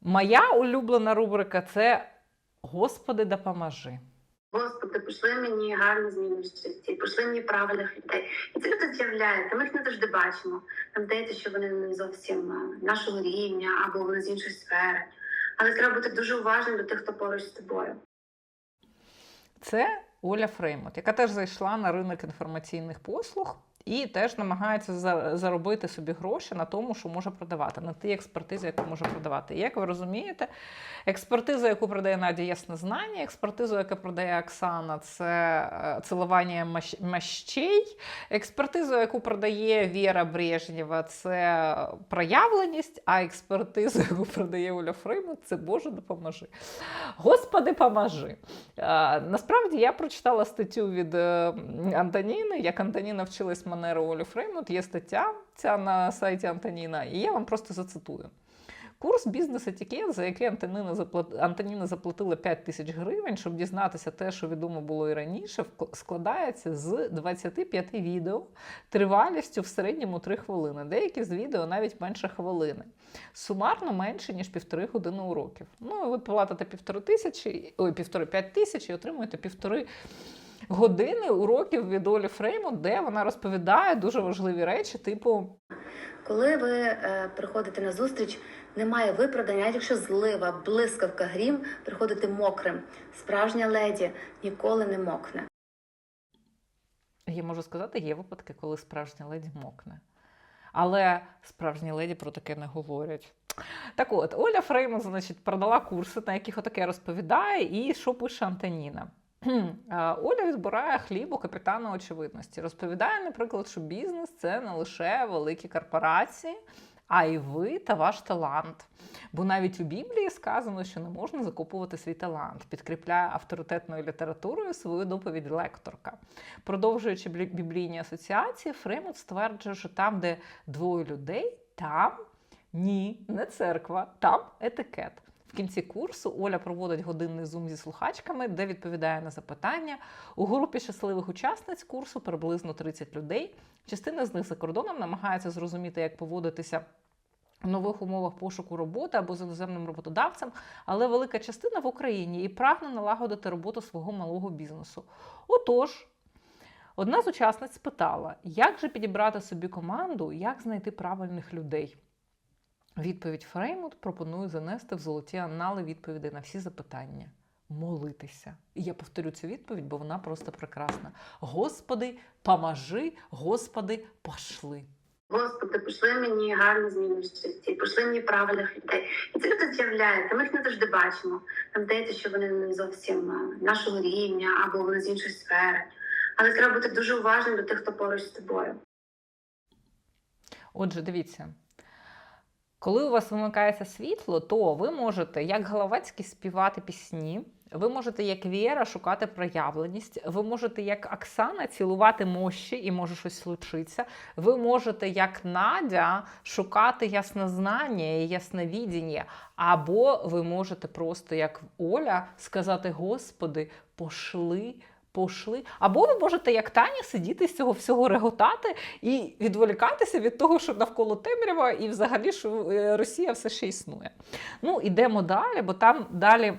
Моя улюблена рубрика це Господи, допоможи. Господи, пошли мені гарну зміну в житті, пошли мені правильних людей. І це люди з'являються. Ми їх не завжди бачимо. Там здається, що вони не зовсім е, нашого рівня або вони з іншої сфери. Але треба бути дуже уважним до тих, хто поруч з тобою. Це Оля Фреймут, яка теж зайшла на ринок інформаційних послуг і теж намагається заробити собі гроші на тому, що може продавати, на тій експертизі, яку може продавати. І як ви розумієте, експертиза, яку продає Надя Яснознання, експертизу, яку продає Оксана, це е, цілування мащ- мащей, експертизу, яку продає Віра Брежнєва, це проявленість, а експертизу, яку продає Оля Фреймут, це Боже допоможи. Господи, поможи. Е, Насправді я прочитала статтю від е, Антоніни, як Антоніна вчилась манеру Олі Фреймут. Є стаття ця на сайті Антоніна, і я вам просто зацитую. Курс бізнес-етикет, за який Антоніна, заплат... Антоніна заплатила 5 тисяч гривень, щоб дізнатися те, що відомо було і раніше, складається з 25 відео тривалістю в середньому 3 хвилини. Деякі з відео навіть менше хвилини. Сумарно менше, ніж півтори години уроків. Ну, ви платите півтори тисячі, ой, півтори п'ять тисяч і отримуєте півтори години уроків від Олі Фрейму, де вона розповідає дуже важливі речі, типу. Коли ви е, приходите на зустріч, немає виправдання, навіть якщо злива, блискавка, грім, приходите мокрим. Справжня леді ніколи не мокне. Я можу сказати, є випадки, коли справжня леді мокне. Але справжні леді про таке не говорять. Так от, Оля Фрейман, значить, продала курси, на яких отаке розповідає, і що пише Антоніна. Оля відбирає хліб у капітана очевидності. Розповідає, наприклад, що бізнес це не лише великі корпорації, а й ви та ваш талант. Бо навіть у Біблії сказано, що не можна закупувати свій талант, підкріпляє авторитетною літературою свою доповідь лекторка. Продовжуючи блі- біблійні асоціації, Фреймут стверджує, що там, де двоє людей, там ні, не церква, там етикет. В кінці курсу Оля проводить годинний зум зі слухачками, де відповідає на запитання. У групі щасливих учасниць курсу приблизно 30 людей. Частина з них за кордоном намагається зрозуміти, як поводитися в нових умовах пошуку роботи або з іноземним роботодавцем, але велика частина в Україні і прагне налагодити роботу свого малого бізнесу. Отож, одна з учасниць спитала, як же підібрати собі команду, як знайти правильних людей. Відповідь Фреймут пропонує занести в золоті анали відповідей на всі запитання. Молитися. І я повторю цю відповідь, бо вона просто прекрасна. Господи, поможи, Господи, пошли. Господи, пошли мені гарну зміну в житті, пошли мені правильних людей. І це люди з'являються. Ми їх не завжди бачимо. Там здається, що вони не зовсім е, нашого рівня або вони з іншої сфери. Але треба бути дуже уважним до тих, хто поруч з тобою. Отже, дивіться. Коли у вас вимикається світло, то ви можете, як Головацький, співати пісні, ви можете, як Віра, шукати проявленість, ви можете, як Оксана, цілувати мощі і може щось случитися. Ви можете, як Надя, шукати яснознання і ясновідіння. Або ви можете просто, як Оля, сказати: Господи, пошли. Пошли. Або ви можете, як Таня, сидіти з цього всього реготати і відволікатися від того, що навколо темрява, і взагалі, що е, Росія все ще існує. Ну, ідемо далі, бо там далі.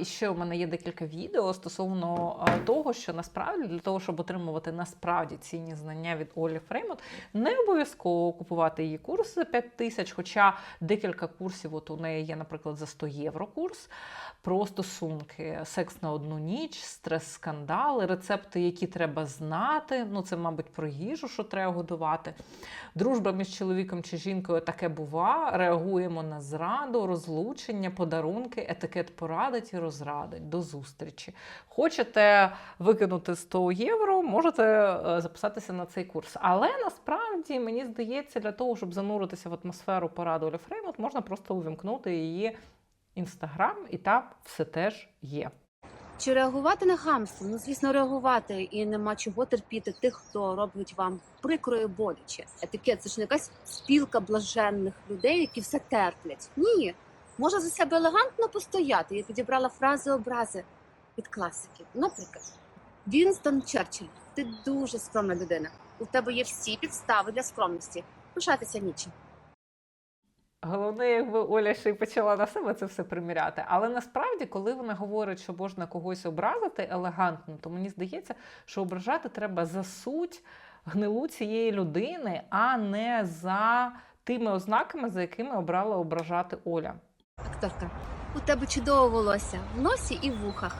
І ще у мене є декілька відео стосовно того, що насправді для того, щоб отримувати насправді цінні знання від Олі Фреймут, не обов'язково купувати її курс за 5 тисяч, хоча декілька курсів, от у неї є, наприклад, за 100 євро курс про стосунки, секс на одну ніч, стрес-скандали, рецепти, які треба знати. Ну, це, мабуть, про їжу, що треба готувати. Дружба між чоловіком чи жінкою таке бува. Реагуємо на зраду, розлучення, подарунки, етикет порадить і розрадить. До зустрічі. Хочете викинути 100 євро, можете е, записатися на цей курс. Але насправді мені здається, для того, щоб зануритися в атмосферу поради Олі Фреймут, можна просто увімкнути її інстаграм, і там все теж є. Чи реагувати на хамство? Ну, звісно, реагувати, і нема чого терпіти тих, хто робить вам прикро і боляче. Етикет це ж не якась спілка блаженних людей, які все терплять. Ні, можна за себе елегантно постояти. Я підібрала фрази образи від класиків. Наприклад, Вінстон Черчилль, ти дуже скромна людина. У тебе є всі підстави для скромності. Пишатися нічим. Головне, якби Оля ще й почала на себе це все приміряти. Але насправді, коли вона говорить, що можна когось образити елегантно, то мені здається, що ображати треба за суть гнилу цієї людини, а не за тими ознаками, за якими обрала ображати Оля. Акторка, у тебе чудове волосся в носі і в вухах.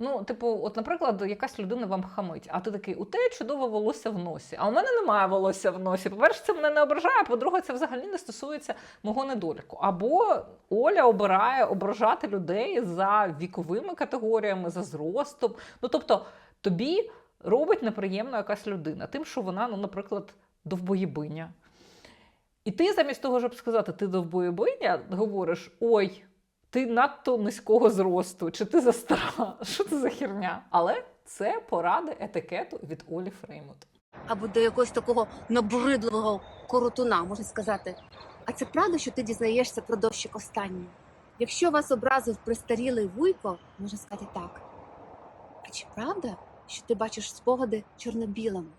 Ну, типу, от, наприклад, якась людина вам хамить, а ти такий, у тебе чудове волосся в носі, а у мене немає волосся в носі. По-перше, це мене не ображає, по-друге, це взагалі не стосується мого недоліку. Або Оля обирає ображати людей за віковими категоріями, за зростом. Ну, тобто, тобі робить неприємно якась людина, тим, що вона, ну, наприклад, довбоєбиня. І ти замість того, щоб сказати, ти довбоєбиня, говориш: ой, ти надто низького зросту, чи ти застара. Що це за херня? Але це поради етикету від Олі Фреймут. Або до якогось такого набридливого коротуна, можна сказати. А це правда, що ти дізнаєшся про дощик останній? Якщо вас образив престарілий вуйко, можна сказати так. А чи правда, що ти бачиш спогади чорно-білими?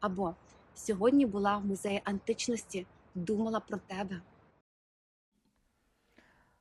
Або сьогодні була в музеї античності, думала про тебе.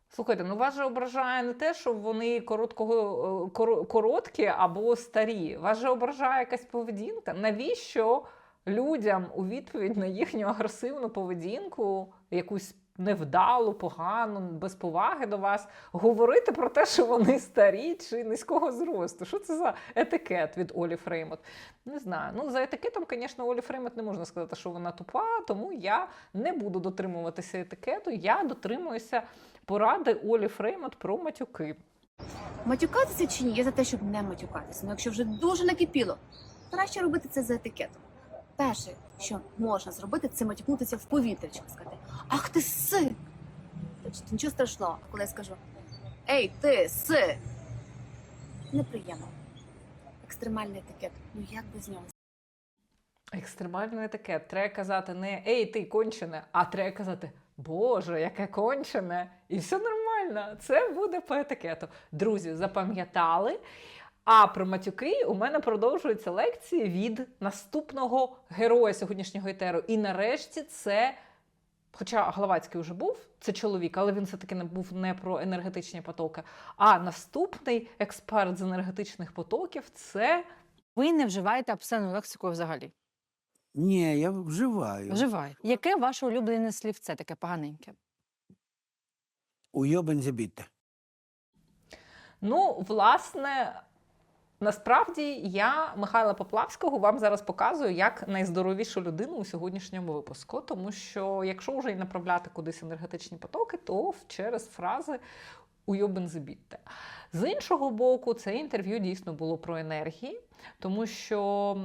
Слухайте, ну вас же ображає не те, що вони короткого, е, короткі або старі. Вас же ображає якась поведінка. Навіщо людям у відповідь на їхню агресивну поведінку, якусь невдалу, погану, без поваги до вас, говорити про те, що вони старі чи низького зросту? Що це за етикет від Олі Фреймот? Не знаю. Ну, за етикетом, звісно, Олі Фреймот не можна сказати, що вона тупа, тому я не буду дотримуватися етикету. Я дотримуюся поради Олі Фреймот про матюки. Матюкатися чи ні? Я за те, щоб не матюкатися. Ну, якщо вже дуже накипіло, краще робити це за етикетом. Перше, що можна зробити, це матюкнутися в повітря, чи сказати Ах ти си! Тобто нічого страшного, коли я скажу Ей, ти си! Неприємно. Екстремальний етикет. Ну як без нього? Екстремальний етикет. Треба казати не Ей, ти кончене, а треба казати Боже, яке кончене! І все нормально. Це буде по етикету. Друзі, запам'ятали. А про матюки у мене продовжуються лекції від наступного героя сьогоднішнього етеру. І нарешті це. Хоча Главацький вже був, це чоловік, але він все-таки не був не про енергетичні потоки. А наступний експерт з енергетичних потоків це Ви не вживаєте обсценну лексику взагалі. Ні, я вживаю. Вживаю. Яке ваше улюблене слівце, таке поганеньке? Уйобен забіте. Ну, власне, насправді я Михайла Поплавського вам зараз показую як найздоровішу людину у сьогоднішньому випуску. Тому що якщо вже і направляти кудись енергетичні потоки, то через фрази уйобен забітте. З іншого боку, це інтерв'ю дійсно було про енергії, тому що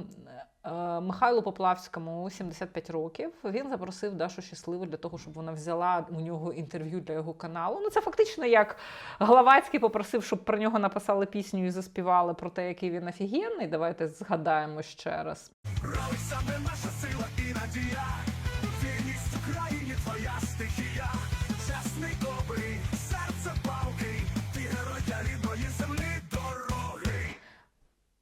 Михайлу Поплавському 75 років. Він запросив Дашу Щасливу для того, щоб вона взяла у нього інтерв'ю для його каналу. Ну, це фактично як Главацький попросив, щоб про нього написали пісню і заспівали про те, який він офігенний. Давайте згадаємо ще раз. Саме наша сила і надія,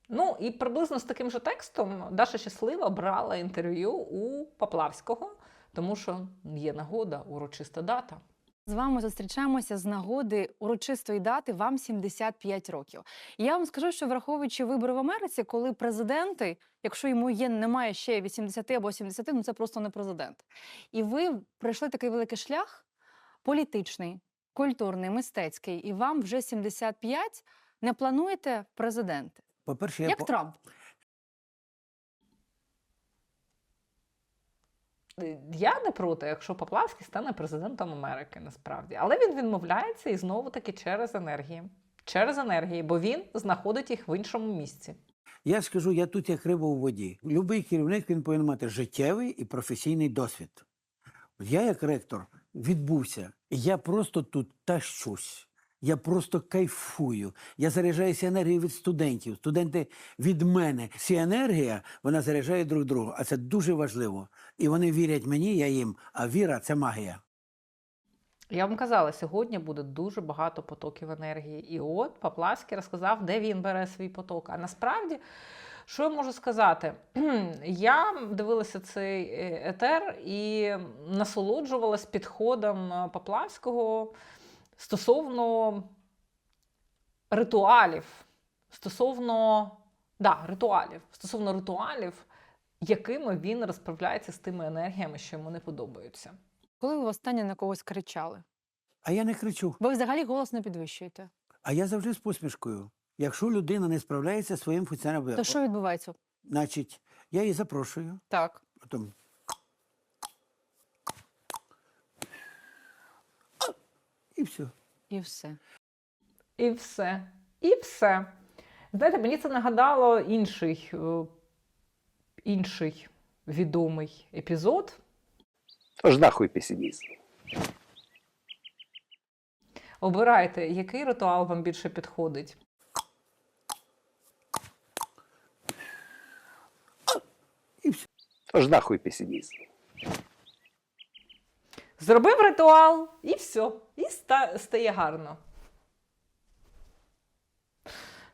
Ну і приблизно з таким же текстом Даша Щаслива брала інтерв'ю у Поплавського, тому що є нагода, урочиста дата. З вами зустрічаємося з нагоди урочистої дати вам 75 років. І я вам скажу, що враховуючи вибори в Америці, коли президенти, якщо йому є немає ще 80 або 70, ну це просто не президент. І ви пройшли такий великий шлях політичний, культурний, мистецький, і вам вже 75 не плануєте президенти. По-перше, я Як по- Трамп. Я не проти, якщо Поплавський стане президентом Америки, насправді. Але він відмовляється і знову таки через енергії. Через енергії, бо він знаходить їх в іншому місці. я скажу, я тут як риба у воді. Любий керівник він повинен мати життєвий і професійний досвід. От Я, як ректор, відбувся. І я просто тут тащусь. Я просто кайфую. Я заряджаюся енергією від студентів. Студенти від мене. Ця енергія вона заряджає друг друга. А це дуже важливо. І вони вірять мені, я їм. А віра це магія. Я вам казала, сьогодні буде дуже багато потоків енергії. І от Поплавський розказав, де він бере свій поток. А насправді, Що я можу сказати? Я дивилася цей е, етер і насолоджувалась підходом е, Поплавського стосовно ритуалів, стосовно да, ритуалів, стосовно ритуалів, якими він розправляється з тими енергіями, що йому не подобаються. Коли ви востаннє на когось кричали? А я не кричу. Ви взагалі голос не підвищуєте. А я завжди з посмішкою. Якщо людина не справляється зі своїм функціональним То що відбувається? значить, я її запрошую, Так. потім. І все. І все. І все. І все. Знаєте, мені це нагадало інший, е, інший відомий епізод. Тож нахуй песимізм. Обирайте, який ритуал вам більше підходить. І все. Тож нахуй песимізм. Зробив ритуал, і все. І ста- стає гарно.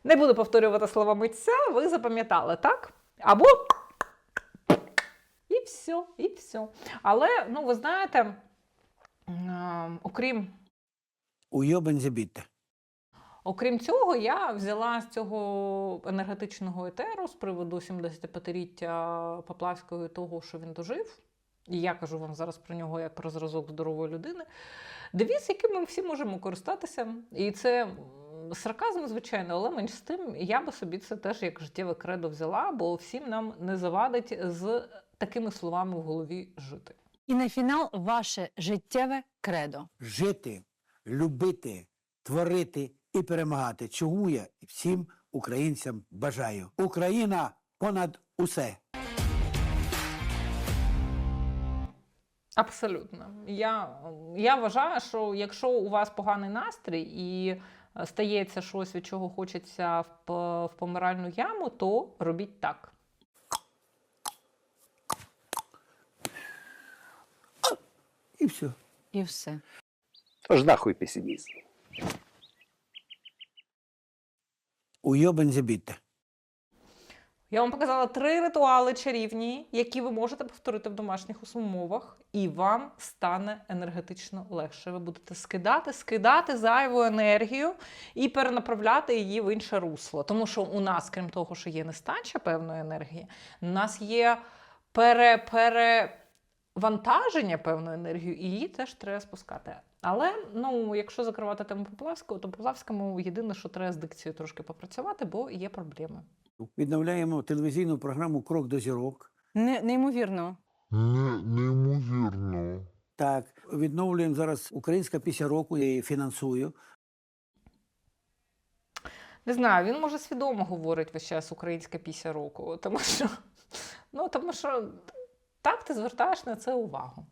Не буду повторювати слова митця, ви запам'ятали, так? Або і все, і все. Але, ну, ви знаєте, окрім Уйобен зібіте. Окрім цього, я взяла з цього енергетичного етеру з приводу 75-річчя Поплавського і того, що він дожив. І я кажу вам зараз про нього як про зразок здорової людини. Девіз, яким ми всі можемо користатися. І це сарказм, звичайно, але менш з тим, я би собі це теж як життєве кредо взяла, бо всім нам не завадить з такими словами в голові жити. І на фінал ваше життєве кредо. Жити, любити, творити і перемагати. Чому я всім українцям бажаю. Україна понад усе. Абсолютно. Я, я вважаю, що якщо у вас поганий настрій і е, стається щось, від чого хочеться в, в помиральну яму, то робіть так. І все. І все. Тож нахуй песимізм. Уйобен зібіте. Я вам показала три ритуали чарівні, які ви можете повторити в домашніх умовах, і вам стане енергетично легше. Ви будете скидати, скидати зайву енергію і перенаправляти її в інше русло. Тому що у нас, крім того, що є нестача певної енергії, у нас є пере, перевантаження певної енергії, і її теж треба спускати. Але ну, якщо закривати тему Поплавського, то Поплавському єдине, що треба з дикцією трошки попрацювати, бо є проблеми. Відновляємо телевізійну програму Крок до зірок. Не, неймовірно. Не, неймовірно. Так, відновлюємо зараз українська пісня року, я її фінансую. Не знаю, він може свідомо говорить весь час українська пісня року, тому що, ну, тому що так ти звертаєш на це увагу.